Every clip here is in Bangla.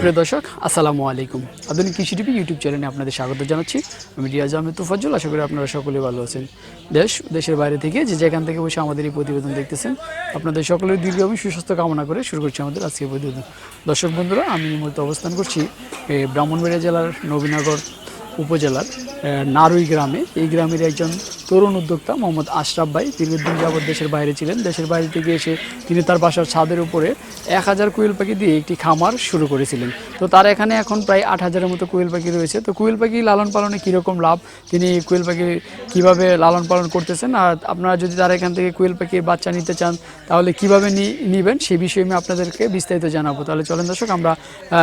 সুপ্রিয় দর্শক, আসসালামু আলাইকুম। আধুনিক কৃষি টিভি ইউটিউব চ্যানেলে আপনাদের স্বাগত জানাচ্ছি। আমি রিয়াজ আহমেদ তুফাজ্জল, আশা করি আপনারা সকলে ভালো আছেন। দেশ, দেশের বাইরে থেকে যে যেখান থেকে বসে আমাদের এই প্রতিবেদন দেখতেছেন, আপনাদের সকলের দীর্ঘ এবং সুস্বাস্থ্য কামনা করে শুরু করছি আমাদের আজকের প্রতিবেদন। দর্শক বন্ধুরা, আমি মুহূর্তে অবস্থান করছি ব্রাহ্মণবাড়িয়া জেলার নবীনগর উপজেলার নারুই গ্রামে। এই গ্রামের একজন তরুণ উদ্যোক্তা মোহাম্মদ আশরাফ ভাই দীর্ঘদিন যাবৎ দেশের বাইরে ছিলেন। দেশের বাইরে থেকে এসে তিনি তার বাসার ছাদের উপরে এক হাজার কোয়েল পাখি দিয়ে একটি খামার শুরু করেছিলেন। তো তার এখানে এখন প্রায় আট হাজারের মতো কোয়েল পাখি রয়েছে। তো কোয়েল পাখি লালন পালনে কীরকম লাভ? তিনি কোয়েল পাখি কীভাবে লালন পালন করতেছেন? আর আপনারা যদি তারা এখান থেকে কোয়েল পাখির বাচ্চা নিতে চান তাহলে কীভাবে নিবেন? সেই বিষয়ে আমি আপনাদেরকে বিস্তারিত জানাব। তাহলে চলেন দর্শক আমরা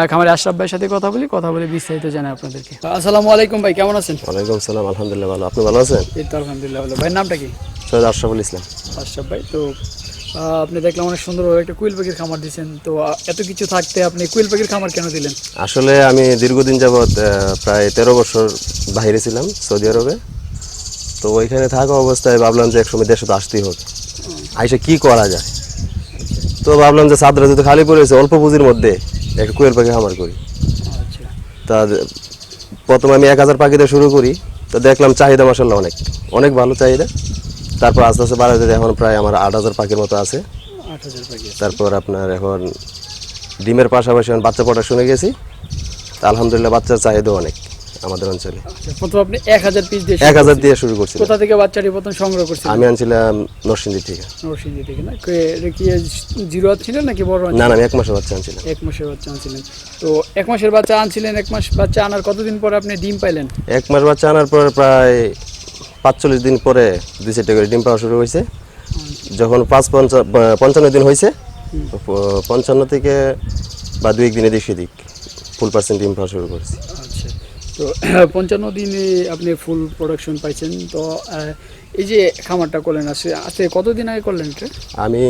খামারে আশরাফ ভাইয়ের সাথে কথা বলি। কথা বলে বিস্তারিত জানাই আপনাদেরকে। আসসালামু আলাইকুম ভাই কেমন আছেন? ওয়ালাইকুম সালাম আলহামদুলিল্লাহ ভালো। আপনি ভালো আছেন? এই তো আলহামদুলিল্লাহ ভালো। ভাইয়ের নামটা কি? সৈয়দ আশরাফুল ইসলাম। আশরাফ ভাই তো আপনি দেখলাম অনেক সুন্দরভাবে একটা কুইল পাখির খামার দিয়েছেন তো এত কিছু থাকতে আপনি কুইল পাখির খামার কেন দিলেন? আসলে আমি দীর্ঘদিন যাবৎ প্রায় তেরো বছর বাইরে ছিলাম সৌদি আরবে। তো ওইখানে থাকা অবস্থায় ভাবলাম যে একসময় দেশে তো আসতেই হবে আইসে কি করা যায়? তো ভাবলাম যে সাদরা যেহেতু খালি পড়েছে অল্প পুঁজির মধ্যে একটা কুয়েল পাখি খামার করি। আচ্ছা। তা প্রথমে আমি এক হাজার পাখিতে শুরু করি। তো দেখলাম চাহিদা মাসাল্লাহ অনেক। অনেক ভালো চাহিদা। তারপর আস্তে আস্তে বাড়াতে এখন প্রায় আমার আট হাজার পাখির মতো আছে। তারপর আপনার এখন ডিমের পাশাপাশি এখন বাচ্চা পড়া শুনে গেছি। তা আলহামদুলিল্লাহ বাচ্চার চাহিদা অনেক। আমাদের অঞ্চলে। আচ্ছা প্রথম আপনি এক হাজার পিস দিয়ে এক হাজার দিয়ে শুরু করছি কোথা থেকে বাচ্চাটি প্রথম সংগ্রহ করছিলেন? আমি আনছিলাম নরসিংদী থেকে। নরসিংদী থেকে না? কে- জিরো ছিল নাকি বড় না না আমি এক মাসের বাচ্চা আনছিলাম। এক মাসের বাচ্চা আনছিলেন। তো এক মাসের বাচ্চা আনছিলেন এক মাস বাচ্চা আনার কতদিন পরে আপনি ডিম পাইলেন? এক মাস বাচ্চা আনার পর প্রায় পাঁচচল্লিশ দিন পরে দুই চারটে করে ডিম পাওয়া শুরু হয়েছে। যখন পাঁচ পঞ্চা- পঞ্চান্ন দিন হয়েছে পঞ্চান্ন থেকে বা দুই একদিনে দিক সেদিক ফুল পার্সেন্ট ডিম পাওয়া শুরু করেছি। আচ্ছা। তো পঞ্চান্ন দিনে আপনি ফুল প্রোডাকশন পাইছেন। তো এই যে খামারটা করলেন আসে আজকে কতদিন আগে করলেন এটা? আমি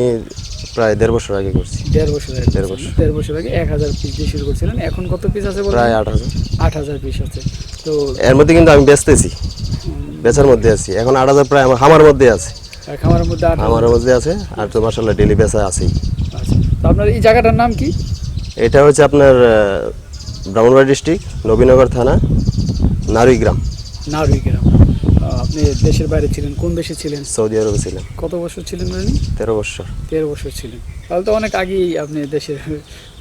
প্রায় দেড় বছর আগে করছি। দেড় বছর আগে দেড় বছর। দেড় বছর আগে এক হাজার পিস দিয়ে শুরু করছিলেন। এখন কত পিস আছে প্রায় আট হাজার। আট হাজার পিস আছে। তো এর মধ্যে কিন্তু আমি বেচতেছি। বেচার মধ্যে আছি। এখন আট হাজার প্রায় আমার আমার মধ্যে আছে। খামারের মধ্যে আমার মধ্যে আছে আর তো মাসাল্লাহ ডেলি বেচা আছেই। আচ্ছা। আপনার এই জায়গাটার নাম কি? এটা হচ্ছে আপনার ব্রাহ্মণবাড়ি ডিস্ট্রিক্ট নবীনগর থানা নারুই গ্রাম নারুই গ্রাম আপনি দেশের বাইরে ছিলেন কোন দেশে ছিলেন? সৌদি আরবে ছিলেন। কত বছর ছিলেন বলেন তেরো বছর। তেরো বছর ছিলেন। তাহলে তো অনেক আগেই আপনি দেশের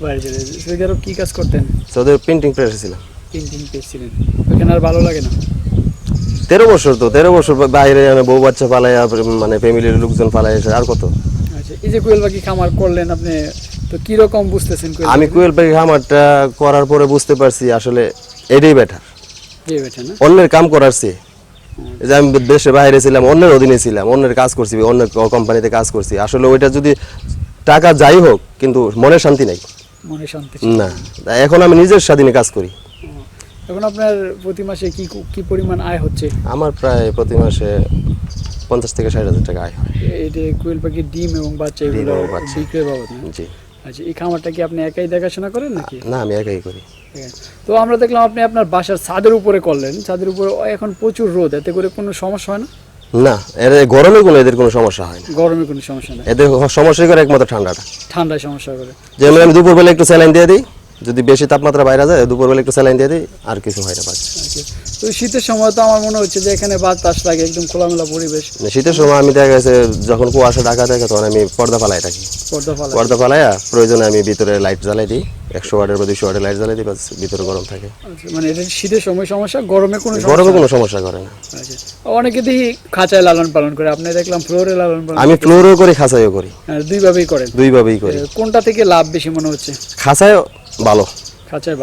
বাইরে ছিলেন। সৌদি আরব কী কাজ করতেন? সৌদি আরব প্রিন্টিং প্রেসে ছিলাম। প্রিন্টিং পেয়েছিলেন ওইখানে আর ভালো লাগে না? তেরো বছর তো তেরো বছর বাইরে বউ বাচ্চা পালাই মানে ফ্যামিলির লোকজন এসে আর কত? আচ্ছা এই যে কোয়েল পাখি খামার করলেন আপনি তো কীরকম বুঝতেছেন আমি কুয়েল পাখি খামারটা করার পরে বুঝতে পারছি আসলে এটাই বেটার অন্যের কাম করার চেয়ে। যে আমি দেশে বাইরে ছিলাম অন্যের অধীনে ছিলাম অন্যের কাজ করছি অন্য কোম্পানিতে কাজ করছি। আসলে ওইটা যদি টাকা যাই হোক কিন্তু মনে শান্তি নাই। মনে শান্তি না এখন আমি নিজের স্বাধীনে কাজ করি। এখন আপনার প্রতি মাসে কি কি পরিমাণ আয় হচ্ছে? আমার প্রায় প্রতি মাসে পঞ্চাশ থেকে ষাট হাজার টাকা আয় হয়। এই যে কোয়েল পাখির ডিম এবং বাচ্চা এগুলো। বিক্রির বাবদ জি। আচ্ছা এই খামারটা কি আপনি একাই দেখাশোনা করেন নাকি? না আমি একাই করি। তো আমরা দেখলাম আপনি আপনার বাসার ছাদের উপরে করলেন। ছাদের উপরে এখন প্রচুর রোদ এতে করে কোনো সমস্যা হয় না? না এর গরমে কোনো এদের কোনো সমস্যা হয় না। গরমে কোনো সমস্যা নেই। এদের সমস্যা করে একমাত্র ঠান্ডাটা। ঠান্ডায় সমস্যা করে। যেমন আমি দুপুরবেলা একটু স্যালাইন দিয়ে দিই যদি বেশি তাপমাত্রা বাইরে যায় দুপুরবেলা একটু স্যালাইন দিয়ে দিই আর কিছু হয় না। তো শীতের সময় তো আমার মনে হচ্ছে যে এখানে বাতাস লাগে একদম খোলামেলা পরিবেশ। শীতের সময় আমি দেখা গেছে যখন কুয়াশা ঢাকা থাকে তখন আমি পর্দা ফালাই থাকি। পর্দা ফালাইয়া প্রয়োজনে আমি ভিতরে লাইট জ্বালাই দিই একশো ওয়াটের বা দুশো ওয়াটের লাইট জ্বালাই দিই বাস ভিতরে গরম থাকে। আচ্ছা, মানে এটা শীতের সময় সমস্যা গরমে কোনো গরমে কোনো সমস্যা করে না। আচ্ছা অনেকে দেখি খাঁচায় লালন পালন করে আপনি দেখলাম ফ্লোরে লালন পালন আমি ফ্লোরও করি খাঁচাইও করি। হ্যাঁ, দুইভাবেই করেন। দুইভাবেই করি। কোনটা থেকে লাভ বেশি মনে হচ্ছে? খাঁচায় ভালো। খাঁচায়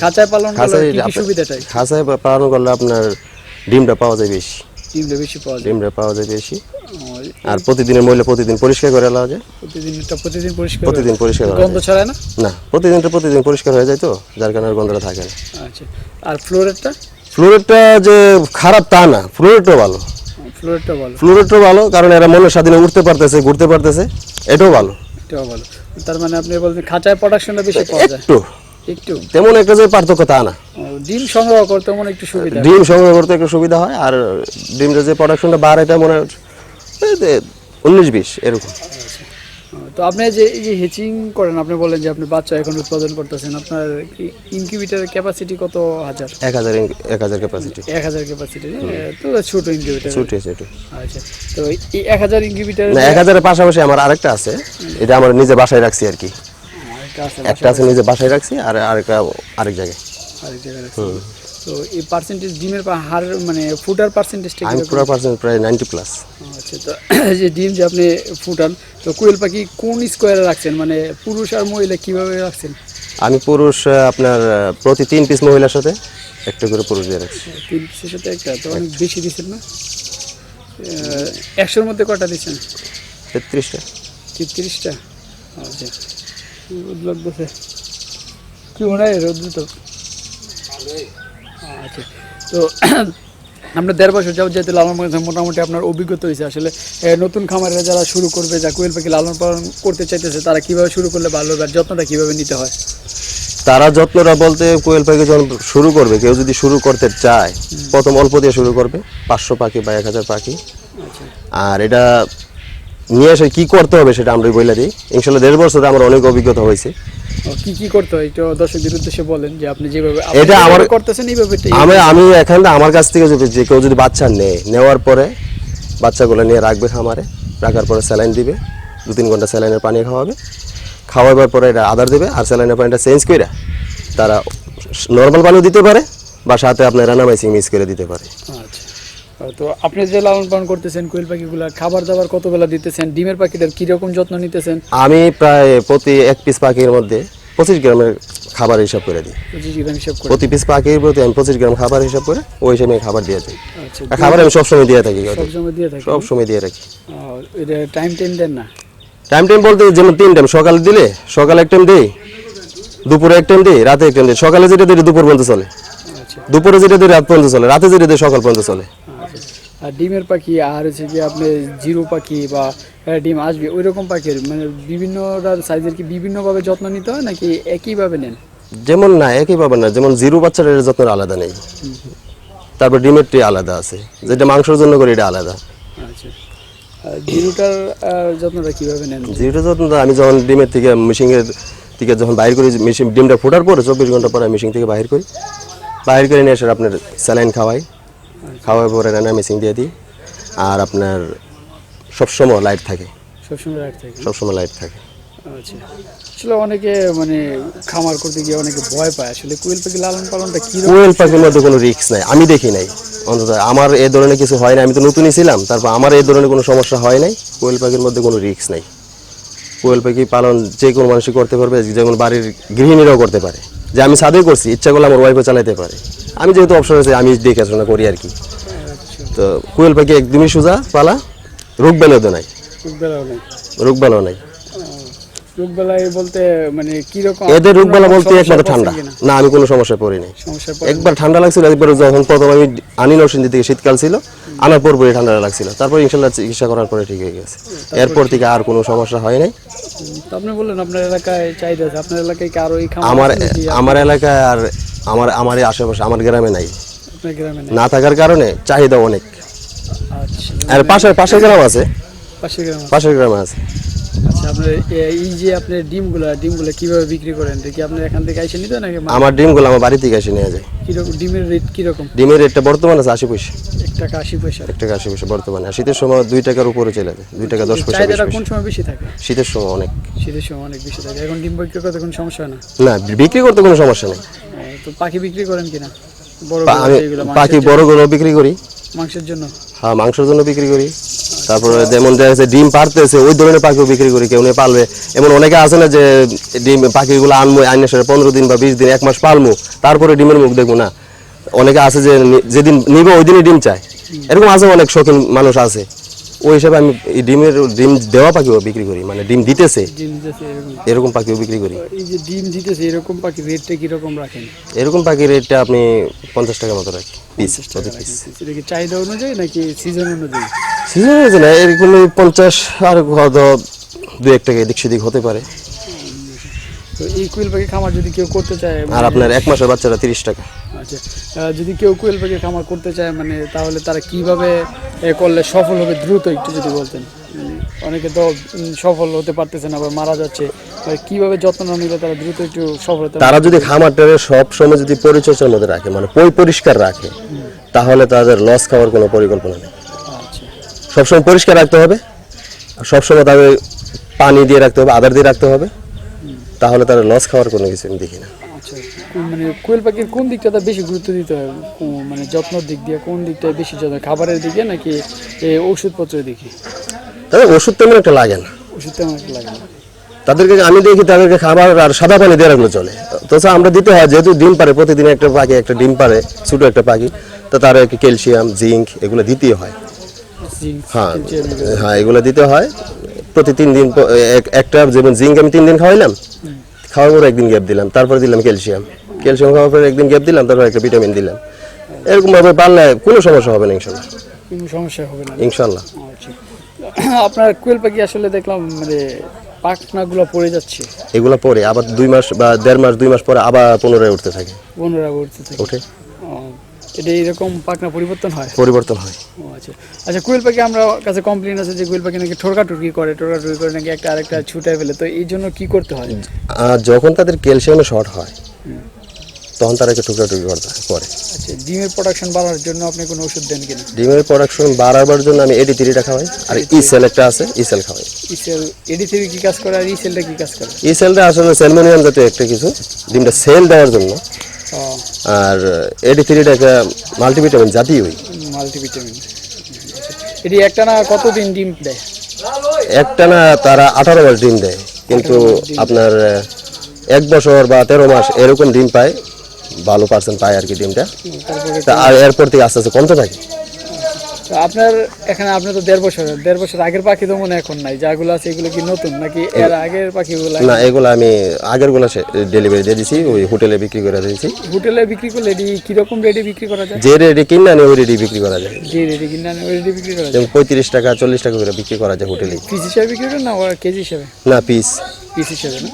খাঁচায় পালন করলে খাঁচায় আপনার- খাঁচায় পালন করলে আপনার ডিমটা পাওয়া যায় বেশি। ডিমটা বেশি পাওয়া যায়। ডিমটা পাওয়া যায় বেশি। আর প্রতিদিনের মহিলা প্রতিদিন পরিষ্কার করে যায়। প্রতিদিন প্রতিদিন পরিষ্কার প্রতিদিন পরিষ্কার গন্ধ ছড়ায় না? না প্রতিদিনটা প্রতিদিন পরিষ্কার হয়ে যায় তো যার কারণে গন্ধটা থাকে না। আচ্ছা আর ফ্লোরেটটা ফ্লোরেটটা যে খারাপ তা না ফ্লোরেটও ভালো। ফ্লোরেটটা ভালো। ফ্লোরেটও ভালো কারণ এরা মনের স্বাধীনে উঠতে পারতেছে ঘুরতে পারতেছে এটাও ভালো। এটাও ভালো। তার মানে আপনি বলছেন খাঁচায় প্রোডাকশনটা বেশি পাওয়া যায়। একটু। একটু তেমন একটা যে পার্থক্য তা না। ডিম সংগ্রহ করতে মনে একটু সুবিধা ডিম সংগ্রহ করতে একটু সুবিধা হয় আর ডিমটা যে প্রোডাকশনটা বার এটা মনে হয় উনিশ বিশ এরকম। তো আপনি যে এই যে হেচিং করেন আপনি বলেন যে আপনি বাচ্চা এখন উৎপাদন করতেছেন আপনার ইনকিউবেটারের ক্যাপাসিটি কত হাজার? এক হাজার এক হাজার ক্যাপাসিটি এক হাজার ক্যাপাসিটি তো ছোট ইনকিউবেটার ছুটি ছুটি আচ্ছা। তো এই এক হাজার ইনকিউবেটার না এক হাজারের পাশাপাশি আমার আরেকটা আছে এটা আমার নিজে বাসায় রাখছি আর কি। একটা আছে নিজে বাসায় রাখছি আর আরেকটা আরেক জায়গায়। আরেক জায়গায়। তো এই পার্সেন্টেজ ডিমের পা- হার মানে ফুটার পার্সেন্টেজটা আমি পুরো পার্সেন্ট প্রায় নাইনটি প্লাস আচ্ছা তো যে ডিম যে আপনি ফুটান তো কোয়েল পাখি কোন স্কোয়ারে রাখছেন? মানে পুরুষ আর মহিলা কীভাবে রাখছেন? আমি পুরুষ আপনার প্রতি তিন পিস মহিলার সাথে একটা করে পুরুষ দিয়ে রাখছি। তিন পিসের সাথে একটা? তো অনেক বেশি দিচ্ছেন না? একশোর মধ্যে কটা দিচ্ছেন? তেত্রিশটা। তেত্রিশটা? আচ্ছা। রোদ লাগতেছে। কি মনে হয় রোদ তো আচ্ছা। তো আমরা দেড় বছর যাও যেহেতু লালন পালন মোটামুটি আপনার অভিজ্ঞতা হয়েছে। আসলে নতুন খামারিরা যারা শুরু করবে যা কোয়েল পাখি লালন পালন করতে চাইতেছে তারা কীভাবে শুরু করলে ভালো হবে আর যত্নটা কীভাবে নিতে হয়? তারা যত্নটা বলতে কোয়েল পাখি যখন শুরু করবে কেউ যদি শুরু করতে চায় প্রথম অল্প দিয়ে শুরু করবে পাঁচশো পাখি বা এক হাজার পাখি। আচ্ছা। আর এটা নিয়ে এসে কি করতে হবে সেটা আমরা বলে দিই। ইনশাল্লাহ দেড় বছরে আমার অনেক অভিজ্ঞতা হয়েছে। কি কি করতে হয়? একটু দর্শকদের উদ্দেশ্যে বলেন যে আপনি যেভাবে এটা আমার- করতেছেন এইভাবে আমি আমি এখান আমার কাছ থেকে যদি যে কেউ যদি বাচ্চা নেয় নেওয়ার পরে বাচ্চাগুলো নিয়ে রাখবে খামারে রাখার পরে স্যালাইন দিবে দু তিন ঘণ্টা স্যালাইনের পানি খাওয়াবে। খাওয়াবার পরে এটা আদার দেবে আর স্যালাইনের পানিটা চেঞ্জ করে তারা নর্মাল পানিও দিতে পারে বা সাথে আপনার রানামাইসিং মিক্স করে দিতে পারে। আচ্ছা। তো আপনি যে লালন পালন করতেছেন কোয়েল পাখিগুলা খাবার দাবার কত বেলা দিতেছেন ডিমের পাখিটার কীরকম যত্ন নিতেছেন? আমি প্রায় প্রতি এক পিস পাখির মধ্যে পঁচিশ গ্রামের খাবার হিসাব করে দিই। প্রতি পিস পাখির প্রতি আমি পঁচিশ গ্রাম খাবার হিসাব করে ওই হিসাবে খাবার দিয়ে দিই। আচ্ছা খাবার আমি সবসময় দিয়ে থাকি সবসময় দিয়ে থাকি? রাখি টাইম টাইম দেন না? টাইম টাইম বলতে যেমন তিন টাইম সকালে দিলে সকালে এক টাইম দিই দুপুরে এক টাইম দিই রাতে এক টাইম দিই সকালে যেটা দিই দুপুর পর্যন্ত চলে। দুপুরে যেটা দিই রাত পর্যন্ত চলে রাতে যেটা দিই সকাল পর্যন্ত চলে। আচ্ছা আর ডিমের পাখি আর হচ্ছে যে আপনি জিরো পাখি বা ডিম আসবে ওই রকম পাখির মানে বিভিন্ন সাইজের কি বিভিন্নভাবে যত্ন নিতে হয় নাকি একইভাবে নেন? যেমন না একই পাবেন না যেমন জিরো বাচ্চার এর যত্ন আলাদা নেই। তারপর ডিমেরটি আলাদা আছে যেটা মাংসের জন্য করে এটা আলাদা। আচ্ছা জিরোটার যত্নটা কীভাবে নেন? জিরোটা যত্ন তো আমি যখন ডিমের থেকে মেশিনের থেকে যখন বাইর করি মেশিন ডিমটা ফোটার পরে চব্বিশ ঘণ্টা পরে মেশিন থেকে বাইর করি। বাইর করে নিয়ে এসে আপনার স্যালাইন খাওয়াই। খাওয়ার পরে রান্না মেশিন দিয়ে দিই। আর আপনার সবসময় লাইট থাকে। সবসময় রাখ থাকে? সবসময় লাইট থাকে। আচ্ছা। আসলে অনেকে মানে খামার করতে গিয়ে অনেকে ভয় পায়। আসলে কোয়েল পাখি লালন পালনটা কীরকম কোয়েল পাখির মধ্যে কোনো রিস্ক নাই। আমি দেখি নাই। অন্তত আমার এ ধরনের কিছু হয় না আমি তো নতুনই ছিলাম। তারপর আমার এই ধরনের কোনো সমস্যা হয় নাই। কোয়েল পাখির মধ্যে কোনো রিস্ক নাই। কোয়েল পাখি পালন যে কোনো মানুষই করতে পারবে যেমন বাড়ির গৃহিণীরাও করতে পারে। যে আমি সাদে করছি ইচ্ছা করলে আমার ওয়াইফও চালাতে পারে। আমি যেহেতু অপশন আছে আমি দেখাশোনা করি আর কি। তো কোয়েল পাখি একদমই সোজা পালা রোগ বেলাও তো নাই। রোগ বেলাও নাই। বলতে মানে এদের বলতে ঠান্ডা। না আমি কোনো পড়ি নাই। একবার ঠান্ডা লাগছিল একবার যখন প্রথম আমি আনি নরসিংদী থেকে শীতকাল ছিল আনার পর পরে ঠান্ডা লাগছিল। তারপর ইনশাল্লাহ চিকিৎসা করার পরে ঠিক হয়ে গেছে। এরপর থেকে আর কোনো সমস্যা হয় নাই। তো আপনি বললেন আপনার এলাকায় চাহিদা আছে। আপনার এলাকায় কি আরও এই খামার আমার আছে নাকি? আমার এলাকায় আর আমার আমার এই আশেপাশে আমার গ্রামে নাই। আপনার গ্রামে নেই? না থাকার কারণে চাহিদা অনেক। আচ্ছা। আর পাশের পাশের গ্রাম আছে। পাশের গ্রাম আছে। পাশের গ্রামে আছে। আচ্ছা আপনার এই যে আপনার ডিমগুলা ডিমগুলা কীভাবে বিক্রি করেন? কি আপনার এখান থেকে এসে নিতে নাকি আমার ডিমগুলো আমার বাড়ি থেকে এসে নিয়ে যায়। কীরকম ডিমের রেট কীরকম? ডিমের রেটটা বর্তমানে আছে আশি পয়সা। এক টাকা আশি পয়সা। এক টাকা আশি পয়সা বর্তমানে। আর শীতের সময় দুই টাকার উপরে চলে যায়। দুই টাকা দশ পয়সা চাহিদাটা কোন সময় বেশি থাকে? শীতের সময় অনেক। শীতের সময় অনেক বেশি থাকে। এখন ডিম বিক্রি করতে কোনো সমস্যা হয় না? না বিক্রি করতে কোনো সমস্যা নেই। তো পাখি বিক্রি করেন কিনা? বড় পাখি বড়গুলো বিক্রি করি। মাংসের জন্য? হ্যাঁ মাংসের জন্য বিক্রি করি। তারপরে যেমন দেখা যাচ্ছে ডিম পারতেছে, ওই ধরনের পাখিও বিক্রি করি, কেউ নিয়ে পালবে। এমন অনেকে আছে না যে ডিম পাখিগুলো আনব আইনে সাথে পনেরো দিন বা বিশ দিন, এক মাস পালবো তারপরে ডিমের মুখ দেখব না। অনেকে আছে যে যেদিন নিবে ওই দিনই ডিম চায়। এরকম আছে অনেক শৌখিন মানুষ আছে। ওই হিসাবে আমি ডিমের ডিম দেওয়া পাখিও বিক্রি করি মানে ডিম দিতেছে। ডিম দিতেছে এরকম। এরকম পাখিও বিক্রি করি। এই যে ডিম দিতেছে এরকম পাখি রেটটা কীরকম রাখেন? এরকম পাখির রেটটা আপনি পঞ্চাশ টাকা মতো রাখি পিস প্রতি পিস এটা কি চাহিদা অনুযায়ী নাকি সিজন অনুযায়ী? সিজন অনুযায়ী না পঞ্চাশ আর দু এক টাকা এদিক সেদিক হতে পারে। তো এই কুইল পাখি খামার যদি কেউ করতে চায় আর মানে- আপনার এক মাসের বাচ্চারা তিরিশ টাকা। আচ্ছা যদি কেউ কুইল পাখি খামার করতে চায় মানে তাহলে তারা কীভাবে এ, করলে সফল হবে দ্রুত একটু যদি বলতেন? অনেকে তো সফল হতে পারতেছে না বা মারা যাচ্ছে কীভাবে যত্ন নিলে তারা দ্রুত একটু সফল হতে তারা যদি খামারটারে সব সময় যদি পরিচর্যার মধ্যে রাখে মানে পরিষ্কার রাখে তাহলে তাদের লস খাওয়ার কোনো পরিকল্পনা নেই। আচ্ছা। সবসময় পরিষ্কার রাখতে হবে আর সবসময় তাদের পানি দিয়ে রাখতে হবে আদার দিয়ে রাখতে হবে। তাহলে তারা লস খাওয়ার কোনো কিছু আমি দেখি না। আচ্ছা মানে কোয়েল পাখির কোন দিকটাতে বেশি গুরুত্ব দিতে কোন- মানে যত্নর দিক দিয়ে কোন দিকটায় বেশি যত্ন খাবারের দিকে নাকি ওষুধপত্রের দিকে? তাদের ওষুধ তেমন একটা লাগে না। ওষুধ তেমন একটা লাগে না। তাদেরকে আমি দেখি তাদেরকে খাবার আর সাদা পানি দিয়ে রাখলে চলে। তো আমরা দিতে হয় যেহেতু ডিম পারে প্রতিদিন একটা পাখি একটা ডিম পারে ছোটো একটা পাখি তো তার ক্যালসিয়াম জিঙ্ক এগুলো দিতেই হয়। হ্যাঁ হ্যাঁ এগুলো দিতে হয়। প্রতি তিন দিন এক- একটা যেমন জিঙ্ক আমি তিন দিন খাওয়াইলাম খাওয়ার পরে একদিন গ্যাপ দিলাম তারপরে দিলাম ক্যালসিয়াম। ক্যালসিয়াম খাওয়ার পরে একদিন গ্যাপ দিলাম তারপর একটা ভিটামিন দিলাম। এরকম ভাবে পারলে কোনো সমস্যা হবে না ইনশাল্লাহ। সমস্যা হবে না। ইনশাল্লাহ। আচ্ছা। আপনার কোয়েল পাখি আসলে দেখলাম মানে পাখনাগুলো পড়ে যাচ্ছে। এগুলো পরে আবার দুই মাস বা দেড় মাস দুই মাস পরে আবার পুনরায় উঠতে থাকে। বন্ধুরা করতে থাকে। ওঠে। এটা এরকম পাখনা পরিবর্তন হয়? পরিবর্তন হয়। ও আচ্ছা। আচ্ছা কোয়েল পাখি আমরা কাছে কমপ্লেন আছে যে কোয়েল পাখি নাকি ঠোরকা টুরকি করে ঠোরকা টুরকি করে নাকি একটা আরেকটা ছুটায় ফেলে। তো এই জন্য কি করতে হয়? আর যখন তাদের ক্যালসিয়ামে শর্ট হয় তখন তারা একটু টুকরা টুকরি করতে করে। আচ্ছা ডিমের প্রোডাকশন বাড়ার জন্য আপনি কোনো ওষুধ দেন কিনা? ডিমের প্রোডাকশন বাড়াবার জন্য আমি এডি থ্রিটা খাওয়াই আর ই সেল একটা আছে ই সেল খাওয়াই। ইসেল এডি থেকে কি কাজ করে আর ইসেলটা কি কাজ করে? ই সেলটা আসলে স্যালমোনিয়াম জাতীয় একটা কিছু ডিমটা সেল দেওয়ার জন্য। আর এডি থ্রিটা একটা মাল্টিভিটামিন জাতীয়। মাল্টিভিটামিন এটি একটা না কতদিন ডিম দেয়? একটা না তারা আঠারো মাস ডিম দেয় কিন্তু আপনার এক বছর বা তেরো মাস এরকম ডিম পায় ভালো পার্সেন্ট পায় আর কি ডিমটা। আর এরপর থেকে আস্তে আস্তে কমতে থাকে। তো আপনার এখানে আপনি তো দেড় বছর দেড় বছর আগের পাখি তো মনে এখন নাই যাগুলো আছে এগুলো কি নতুন নাকি এর আগের পাখিগুলো? না এগুলো আমি আগেরগুলো ডেলিভারি দিয়ে দিছি ওই হোটেলে বিক্রি করে দিয়েছি। হোটেলে বিক্রি করলে এটি কীরকম রেটে বিক্রি করা যায়? যে রেডি কিনে আনি ওই রেডি বিক্রি করা যায়। যে রেটে কিনে আনে ওই রেটে বিক্রি করা যায়? যেমন পঁয়ত্রিশ টাকা চল্লিশ টাকা করে বিক্রি করা যায় হোটেলে। পিস হিসাবে বিক্রি করেন না কেজি হিসাবে? না পিস। পিস হিসাবে না?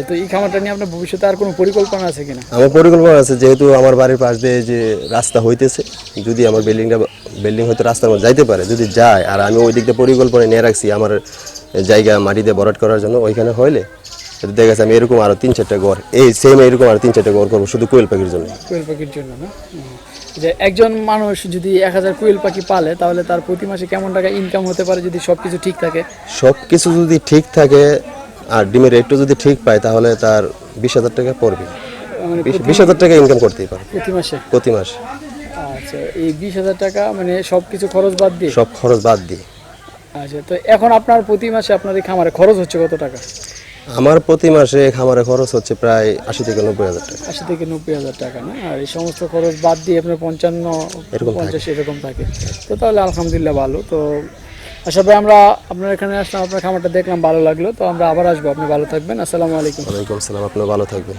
তো এই খামারটা নিয়ে আপনার ভবিষ্যতে আর কোনো পরিকল্পনা আছে কিনা? আমার পরিকল্পনা আছে যেহেতু আমার বাড়ির পাশ দিয়ে যে রাস্তা হইতেছে যদি আমার বিল্ডিংটা বিল্ডিং হয়তো রাস্তার মধ্যে যাইতে পারে যদি যায় আর আমি ওই দিক দিয়ে পরিকল্পনা নিয়ে রাখছি আমার জায়গা মাটি দিয়ে বরাট করার জন্য ওইখানে হইলে দেখা যাচ্ছে আমি এরকম আরও তিন চারটা ঘর এই সেম এরকম আরও তিন চারটা ঘর করব শুধু কোয়েল পাখির জন্য। কোয়েল পাখির জন্য না? যে একজন মানুষ যদি এক হাজার কোয়েল পাখি পালে তাহলে তার প্রতি মাসে কেমন টাকা ইনকাম হতে পারে যদি সব কিছু ঠিক থাকে? সব কিছু যদি ঠিক থাকে আর ডিমের রেটটা যদি ঠিক পায় তাহলে তার বিশ হাজার টাকা পড়বে। মানে বিশ- বিশ হাজার টাকা ইনকাম করতেই পারে। প্রতি মাসে? প্রতি মাস। আচ্ছা এই বিশ হাজার টাকা মানে সব কিছু খরচ বাদ দিয়ে? সব খরচ বাদ দিয়ে। আচ্ছা তো এখন আপনার প্রতি মাসে আপনার এই খামারে খরচ হচ্ছে কত টাকা? আমার প্রতি মাসে খামারে খরচ হচ্ছে প্রায় আশি থেকে নব্বই হাজার টাকা। আশি থেকে নব্বই হাজার টাকা না? আর এই সমস্ত খরচ বাদ দিয়ে আপনার পঞ্চান্ন এরকম পঞ্চাশ এরকম থাকে। তো তাহলে আলহামদুলিল্লাহ ভালো। তো আশা ভাই, আমরা আপনার এখানে আসলাম, আপনার খামারটা দেখলাম, ভালো লাগল। তো আমরা আবার আসব। আপনি ভালো থাকবেন। আসসালামু আলাইকুম। ওয়ালাইকুম আসসালাম। আপনি ভালো থাকবেন।